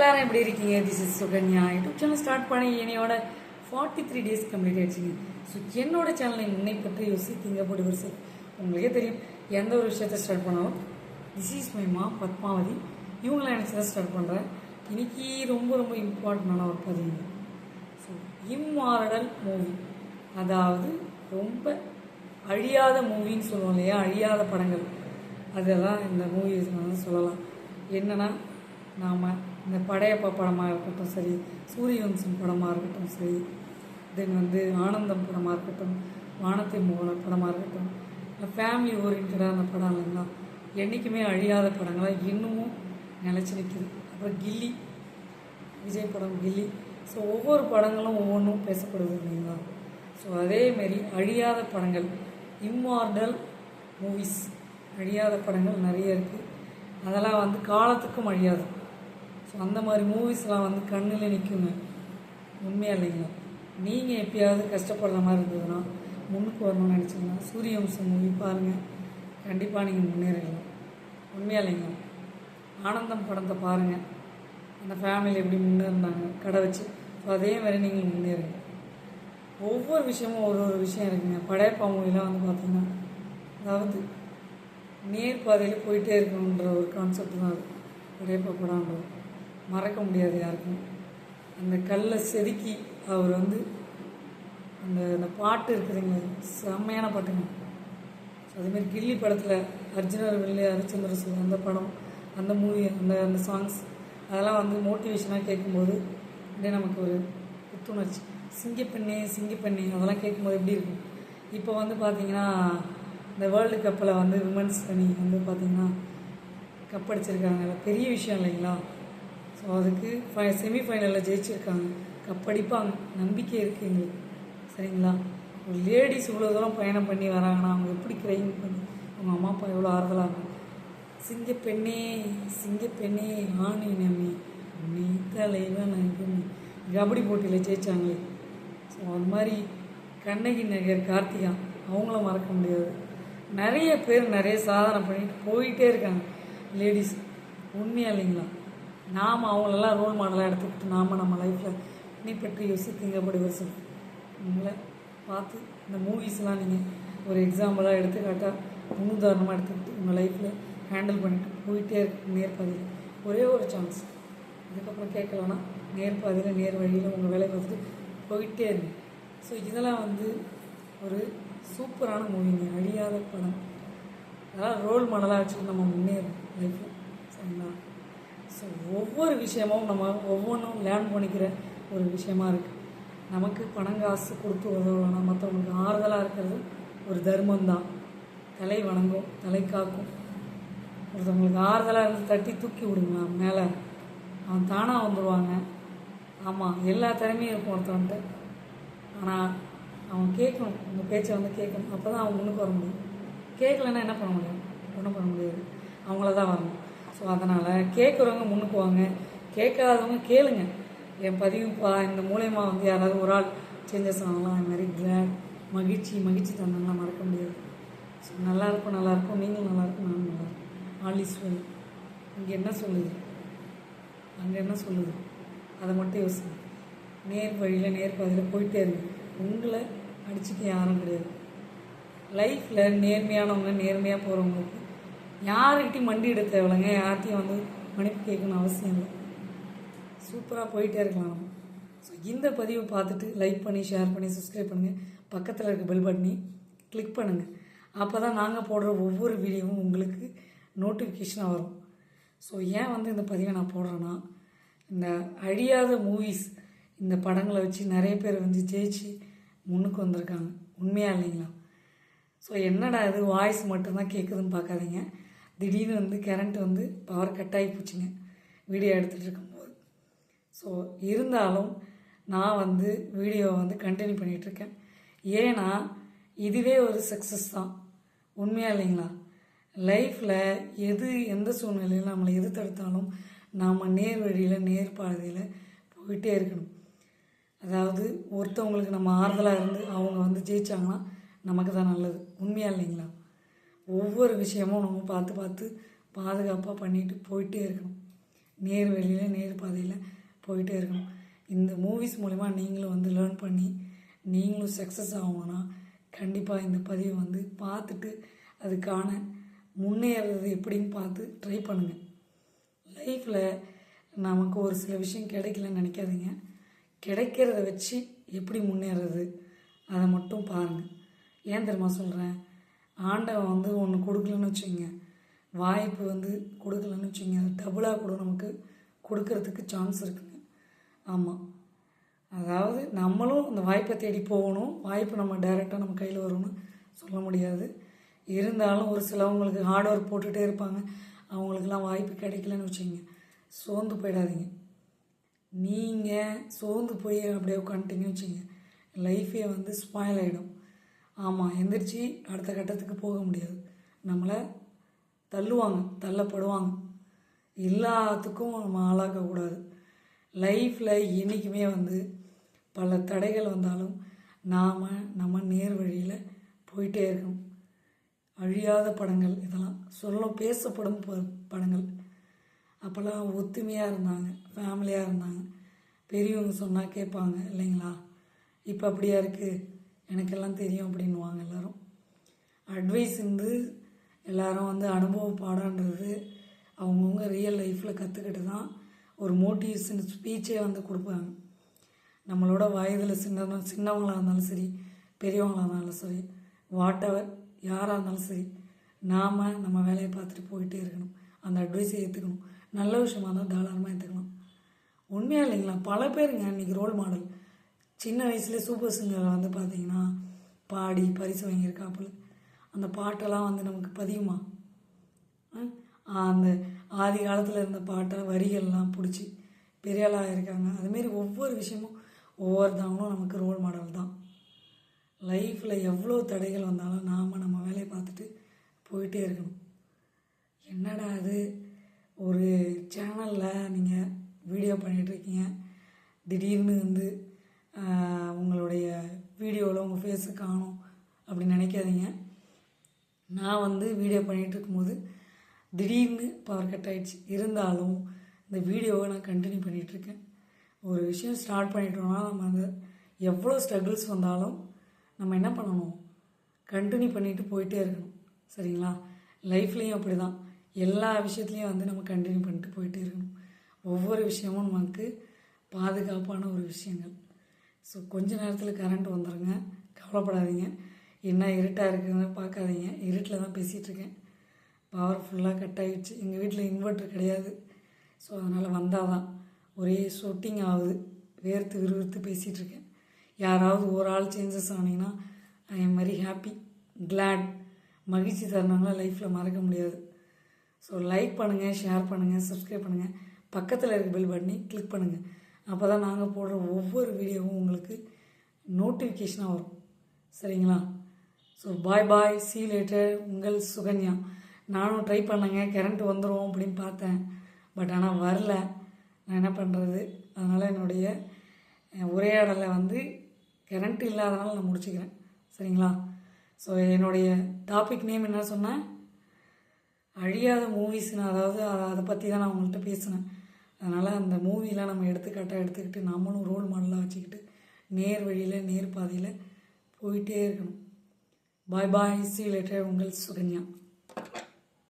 எல்லாரும் எப்படி இருக்கீங்க? This is Sukanya YouTube channel start பண்ணி என்னையோட ஃபார்ட்டி த்ரீ டேஸ் கம்ப்ளீட் ஆயிடுச்சுங்க. ஸோ என்னோட சேனலை முன்னை பற்றி யோசித்தீங்க போட்டு வருஷம் உங்களுக்கே தெரியும் எந்த ஒரு விஷயத்த ஸ்டார்ட் பண்ணாலும் திஸ் இஸ் மை மா பத்மாவதி. இவங்களாம் எனக்கு தான் ஸ்டார்ட் பண்ணுறேன் இன்னைக்கு ரொம்ப ரொம்ப இம்பார்ட்டண்டான ஒரு பதிவு. ஸோ இம்மாரடல் மூவி அதாவது ரொம்ப அழியாத மூவின்னு சொல்லுவோம் இல்லையா? அழியாத படங்கள். அதெல்லாம் இந்த மூவி சொல்லலாம். என்னன்னா நாம் இந்த படையப்பா படமாக இருக்கட்டும் சரி சூரியவம்சம் படமாக இருக்கட்டும் சரி தென் வந்து ஆனந்தம் படமாக இருக்கட்டும் வானத்தை மூல படமாக இருக்கட்டும் இல்லை ஃபேமிலி ஓரியன்டான படம் இல்லைங்களா? என்றைக்குமே அழியாத படங்களாக இன்னமும் நிலச்சி நிற்கிது அப்புறம் கில்லி விஜய் படம் கில்லி. ஸோ ஒவ்வொரு படங்களும் ஒவ்வொன்றும் பேசப்படுது இல்லைங்களா? ஸோ அதேமாரி அழியாத படங்கள் இம்மார்டல் மூவிஸ் அழியாத படங்கள் நிறைய இருக்குது அதெல்லாம் வந்து காலத்துக்கும் அழியாது. ஸோ அந்த மாதிரி மூவிஸ்லாம் வந்து கண்ணில் நிற்குங்க உண்மையாக இல்லைங்களா? நீங்கள் எப்பயாவது கஷ்டப்படுற மாதிரி இருந்ததுன்னா முன்னுக்கு வரணும்னு நினச்சிங்கன்னா சூரியவம்சம் மூவி பாருங்கள் கண்டிப்பாக நீங்கள் முன்னேறலாம். உண்மையாக இல்லைங்களா? ஆனந்தம் படத்தை பாருங்கள் அந்த ஃபேமிலி எப்படி முன்னேறினாங்க கடை வச்சு. ஸோ அதே மாதிரி நீங்கள் முன்னேறுங்க. ஒவ்வொரு விஷயமும் ஒரு ஒரு விஷயம் இருக்குங்க. படையப்பா மூவிலாம் வந்து பார்த்தீங்கன்னா அதாவது நேர் பாதையில் போயிட்டே இருக்கணுன்ற ஒரு கான்செப்ட் தான் அது. படையப்பா படம்ன்றது. மறக்க முடியாது யாருக்கும். அந்த கல்லை செதுக்கி அவர் வந்து அந்த அந்த பாட்டு இருக்குதுங்க செம்மையான பாட்டுங்க. அதேமாரி கில்லி படத்தில் அர்ஜுனர் வெள்ளி ஹரிச்சந்திர சூர் அந்த படம் அந்த மூவி அந்த அந்த சாங்ஸ் அதெல்லாம் வந்து மோட்டிவேஷனாக கேட்கும்போது அப்படியே நமக்கு ஒரு புத்துணர்ச்சி. சிங்கப்பெண்ணே சிங்கப்பெண்ணே அதெல்லாம் கேட்கும்போது எப்படி இருக்கும்? இப்போ வந்து பார்த்தீங்கன்னா இந்த வேர்ல்டு கப்பில் வந்து விமன்ஸ் அணி வந்து பார்த்திங்கன்னா கப் அடிச்சிருக்காங்க. பெரிய விஷயம் இல்லைங்களா? ஸோ அதுக்கு ஃபை செமிஃபைனலில் ஜெயிச்சிருக்காங்க. கப் அடிப்பாங்க. நம்பிக்கை இருக்குது எங்களுக்கு. சரிங்களா? ஒரு லேடிஸ் இவ்வளோ தூரம் பயணம் பண்ணி வராங்கன்னா அவங்க எப்படி க்ரைம் பண்ணி அவங்க அம்மா அப்பா எவ்வளோ ஆறுதலாக சிங்கப்பெண்ணே சிங்கப்பெண்ணே ஆணி நம்பி. நீ தலைவன் கபடி போட்டியில் ஜெயிச்சாங்களே. ஸோ அது மாதிரி கண்ணகி நகர் கார்த்திகா அவங்களும் மறக்க முடியாது. நிறைய பேர் நிறைய சாதனை பண்ணிட்டு போயிட்டே இருக்காங்க. லேடிஸ் உண்மையா இல்லைங்களா? நாம் அவங்களெல்லாம் ரோல் மாடலாக எடுத்துக்கிட்டு நாம் நம்ம லைஃப்பில் நீ பற்றி யோசித்தீங்க அப்படி வருஷம் உங்களை பார்த்து இந்த மூவிஸ்லாம் நீங்கள் ஒரு எக்ஸாம்பிளாக எடுத்துக்காட்டால் முன்னுதாரணமாக எடுத்துக்கிட்டு உங்கள் லைஃப்பில் ஹேண்டில் பண்ணிட்டு போயிட்டே இருக்கு நேர்பாதையில் ஒரே ஒரு சான்ஸ் அதுக்கப்புறம் கேட்கலன்னா நேர்பாதையில் நேர் வழியில் உங்கள் வேலையை பார்த்துட்டு போயிட்டே இருங்க. ஸோ இதெல்லாம் வந்து ஒரு சூப்பரான மூவிங்க அழியாத படம். அதெல்லாம் ரோல் மாடலாக வச்சுட்டு நம்ம முன்னேறோம் லைஃப்பில் சரிங்களா? ஸோ ஒவ்வொரு விஷயமும் நம்ம ஒவ்வொன்றும் லேர்ன் பண்ணிக்கிற ஒரு விஷயமா இருக்குது நமக்கு பணம் காசு கொடுத்து உதவணும் மற்றவங்களுக்கு ஆறுதலாக இருக்கிறது ஒரு தர்மம் தான் தலை வணங்கும் தலை காக்கும். ஒருத்தவங்களுக்கு ஆறுதலாக இருந்து தட்டி தூக்கி விடுங்க மேலே. அவன் தானாக வந்துடுவாங்க ஆமாம் எல்லா திறமையும் இருக்கும் ஒருத்தவன்ட்டு ஆனால் அவன் கேட்கணும் உங்கள் பேச்சை வந்து கேட்கணும். அப்போ தான் அவன் முன்னுக்கு வர முடியும். கேட்கலன்னா என்ன பண்ண முடியும்? ஒன்றும் பண்ண முடியாது. அவங்கள தான் வரணும். ஸோ அதனால் கேட்குறவங்க முன்னுக்கு வாங்க கேட்காதவங்க கேளுங்க. என் பதிவுப்பா இந்த மூலயமா வந்து யாராவது ஒரு ஆள் சேஞ்சஸ் ஆகலாம். அது மாதிரி கிளாட் மகிழ்ச்சி மகிழ்ச்சி தந்தாங்கன்னா மறக்க முடியாது. ஸோ நல்லாயிருக்கும் நல்லாயிருக்கும். நீங்களும் நல்லாயிருக்கும் நானும் நல்லாயிருக்கும். ஆல் இஸ் வெல் இங்கே என்ன சொல்லுது? அங்கே என்ன சொல்லுது? அதை மட்டும் யோசிங்க. நேர் வழியில் நேர் பாதையில் போயிட்டே இருங்க. உங்களை அடிச்சுக்க யாரும் கிடையாது. லைஃப்பில் நேர்மையானவங்க நேர்மையாக போகிறவங்களுக்கு யாருக்கிட்டையும் மண்டி எடுக்க தேவையில்லைங்க. யார்கிட்டையும் வந்து மன்னிப்பு கேட்கணும் அவசியம் இல்லை. சூப்பராக போயிட்டே இருக்கலாம் நம்ம. ஸோ இந்த பதிவை பார்த்துட்டு லைக் பண்ணி ஷேர் பண்ணி சப்ஸ்கிரைப் பண்ணுங்கள் பக்கத்தில் இருக்க பெல் பட்டனி கிளிக் பண்ணுங்கள் அப்போ தான் நாங்கள் போடுற ஒவ்வொரு வீடியோவும் உங்களுக்கு நோட்டிஃபிகேஷனாக வரும். ஸோ ஏன் வந்து இந்த பதிவை நான் போடுறேன்னா இந்த அழியாத மூவிஸ் இந்த படங்களை வச்சு நிறைய பேர் வந்து ஜெயிச்சு முன்னுக்கு வந்திருக்காங்க. உண்மையாக இல்லைங்களா? ஸோ என்னடா இது? வாய்ஸ் மட்டும்தான் கேட்குதுன்னு பார்க்காதீங்க. திடீர்னு வந்து கரண்ட் வந்து பவர் கட் ஆகி போச்சுங்க. வீடியோ எடுத்துகிட்டு இருக்கும்போது. ஸோ இருந்தாலும் நான் வந்து வீடியோவை வந்து கண்டினியூ பண்ணிகிட்ருக்கேன் ஏன்னா இதுவே ஒரு சக்ஸஸ் தான். உண்மையாக இல்லைங்களா? லைஃப்பில் எது எந்த சூழ்நிலையில் நம்மளை எது தடுத்தாலும் நாம் நேர் வழியில் நேர் பாதையில் போயிட்டே இருக்கணும். அதாவது ஒருத்தவங்களுக்கு நம்ம ஆறுதலாக இருந்து அவங்க வந்து ஜெயிச்சாங்கன்னா நமக்கு தான் நல்லது. உண்மையாக இல்லைங்களா? ஒவ்வொரு விஷயமும் நம்ம பார்த்து பார்த்து பாதுகாப்பாக பண்ணிட்டு போயிட்டே இருக்கணும். நேர் வழியில் நேர் பாதையில் போயிட்டே இருக்கணும். இந்த மூவிஸ் மூலிமா நீங்களும் வந்து லேர்ன் பண்ணி நீங்களும் சக்ஸஸ் ஆகணும்னா கண்டிப்பாக இந்த பதிவை வந்து பார்த்துட்டு அதுக்கான முன்னேறது எப்படின்னு பார்த்து ட்ரை பண்ணுங்கள் லைஃப்பில் நமக்கு ஒரு சில விஷயம் கிடைக்கலன்னு நினைக்காதீங்க. கிடைக்கிறத வச்சு எப்படி முன்னேறது அதை மட்டும் பாருங்கள் ஏன் தெரியுமா சொல்கிறேன் ஆண்டவன் வந்து ஒன்று கொடுக்கலன்னு வச்சுங்க வாய்ப்பு வந்து கொடுக்கலன்னு வச்சுங்க அது டபுளாக கூட நமக்கு கொடுக்கறதுக்கு சான்ஸ் இருக்குங்க. ஆமாம் அதாவது நம்மளும் அந்த வாய்ப்பை தேடி போகணும். வாய்ப்பு நம்ம டைரெக்டாக நம்ம கையில் வரும்னு சொல்ல முடியாது. இருந்தாலும் ஒரு சிலவங்களுக்கு ஹார்ட் ஒர்க் போட்டுகிட்டே இருப்பாங்க. அவங்களுக்கெல்லாம் வாய்ப்பு கிடைக்கலன்னு வச்சுங்க சோர்ந்து போயிடாதீங்க. நீங்கள் சோர்ந்து போய் அப்படியே உட்காந்துட்டீங்கன்னு வச்சுங்க லைஃபே வந்து ஸ்பாயில் ஆகிடும் ஆமாம் எந்திரிச்சு அடுத்த கட்டத்துக்கு போக முடியாது. நம்மளை தள்ளுவாங்க தள்ளப்படுவாங்க. எல்லாத்துக்கும் நம்ம ஆளாக்கக்கூடாது லைஃப்பில் என்றைக்குமே வந்து பல தடைகள் வந்தாலும் நாம் நம்ம நேர் வழியில் போயிட்டே இருக்கணும். அழியாத படங்கள் இதெல்லாம். சொல்ல பேசப்படும் ப- படங்கள். அப்போல்லாம் ஒத்துமையாக இருந்தாங்க ஃபேமிலியாக இருந்தாங்க. பெரியவங்க சொன்னால் கேட்பாங்க இல்லைங்களா? இப்போ அப்படியா இருக்குது எனக்கெல்லாம் தெரியும் அப்படின்னுவாங்க எல்லோரும். அட்வைஸ் வந்து எல்லாரும் வந்து அனுபவ பாடன்றது. அவங்கவுங்க ரியல் லைஃப்பில் கற்றுக்கிட்டு தான் ஒரு மோட்டிவேஷன் ஸ்பீச்சே வந்து கொடுப்பாங்க. நம்மளோட வயதில் சின்ன சின்னவங்களாக இருந்தாலும் சரி பெரியவங்களாக இருந்தாலும் சரி வாட் எவர் யாராக இருந்தாலும் சரி நாம் நம்ம வேலையை பார்த்துட்டு போயிட்டே இருக்கணும். அந்த அட்வைஸை ஏற்றுக்கணும் நல்ல விஷயமா இருந்தால் தாராளமாக ஏற்றுக்கலாம் உண்மையாக இல்லைங்களா? பல பேருங்க இன்றைக்கி ரோல் மாடல் சின்ன வயசுலேயே சூப்பர் சிங்கர் வந்து பார்த்தீங்கன்னா பாடி பரிசு வாங்கியிருக்காப்புல அந்த பாட்டெல்லாம் வந்து நமக்கு பதியுமா? அந்த ஆதி காலத்தில் இருந்த பாட்டை வரிகள்லாம் பிடிச்சி பெரிய ஆளாக இருக்காங்க அதுமாரி ஒவ்வொரு விஷயமும் ஒவ்வொருத்தவங்களும் நமக்கு ரோல் மாடல் தான். லைஃப்பில் எவ்வளோ தடைகள் வந்தாலும் நாம் நம்ம வேலையை பார்த்துட்டு போயிட்டே இருக்கணும். என்னடா அது ஒரு சேனலில் நீங்கள் வீடியோ பண்ணிகிட்ருக்கீங்க திடீர்னு வந்து உங்களுடைய வீடியோவில் உங்கள் ஃபேஸு காணும் அப்படின்னு நினைக்காதீங்க. நான் வந்து வீடியோ பண்ணிகிட்டு இருக்கும்போது திடீர்னு பவர் கட் ஆகிடுச்சு இருந்தாலும் இந்த வீடியோவை நான் கண்டினியூ பண்ணிகிட்ருக்கேன் ஒரு விஷயம் ஸ்டார்ட் பண்ணிட்டோம்னா நம்ம அந்த எவ்வளோ ஸ்ட்ரகிள்ஸ் வந்தாலும் நம்ம என்ன பண்ணணும்? கண்டினியூ பண்ணிட்டு போயிட்டே இருக்கணும். சரிங்களா? லைஃப்லேயும் அப்படி தான் எல்லா விஷயத்துலையும் வந்து நம்ம கண்டினியூ பண்ணிட்டு போயிட்டே இருக்கணும். ஒவ்வொரு விஷயமும் நமக்கு பாதுகாப்பான ஒரு விஷயங்கள். ஸோ கொஞ்ச நேரத்தில் கரண்ட் வந்துடுங்க கவலைப்படாதீங்க. என்ன இருட்டாக இருக்குதுன்னு பார்க்காதீங்க. இருட்டில் தான் பேசிகிட்ருக்கேன் பவர் ஃபுல்லாக கட் ஆகிடுச்சு எங்கள் வீட்டில் இன்வெர்ட்டர் கிடையாது. ஸோ அதனால் வந்தால் தான் ஒரே சொட்டிங் ஆகுது. வேர்த்து விறுவிறுத்து பேசிகிட்ருக்கேன் யாராவது ஒரு ஆள் changes ஆனீங்கன்னா I am very happy glad மகிழ்ச்சி தருணங்களை லைஃப்பில் மறக்க முடியாது. ஸோ லைக் பண்ணுங்கள் ஷேர் பண்ணுங்கள் சப்ஸ்கிரைப் பண்ணுங்கள் பக்கத்தில் இருக்க பெல் பட்டனை கிளிக் பண்ணுங்கள் அப்போ தான் நாங்கள் போடுற ஒவ்வொரு வீடியோவும் உங்களுக்கு நோட்டிஃபிகேஷனாக வரும். சரிங்களா? ஸோ பாய் பாய் சீ லேட்டர் உங்கள் சுகன்யா. நானும் ட்ரை பண்ணேங்க கரண்ட் வந்துடும் அப்படின்னு பார்த்தேன். பட் ஆனால் வரல. நான் என்ன பண்ணுறது அதனால் என்னுடைய உரையாடலை வந்து கரண்ட் இல்லாதனால நான் முடிச்சுக்கிறேன். சரிங்களா? ஸோ என்னுடைய டாபிக் நேம் என்ன சொன்னேன்? அழியாத மூவிஸ்னு அதாவது அதை பற்றி தான் நான் உங்கள்கிட்ட பேசினேன். அதனால் அந்த மூவிலாம் நம்ம எடுத்துக்காட்டாக எடுத்துக்கிட்டு நம்மளும் ரோல் மாடலாக வச்சுக்கிட்டு நேர் வழியில் நேர் பாதையில் போயிட்டே இருக்கணும். பாய் பாய் சி லேட்டர் உங்கள் சுகன்யா.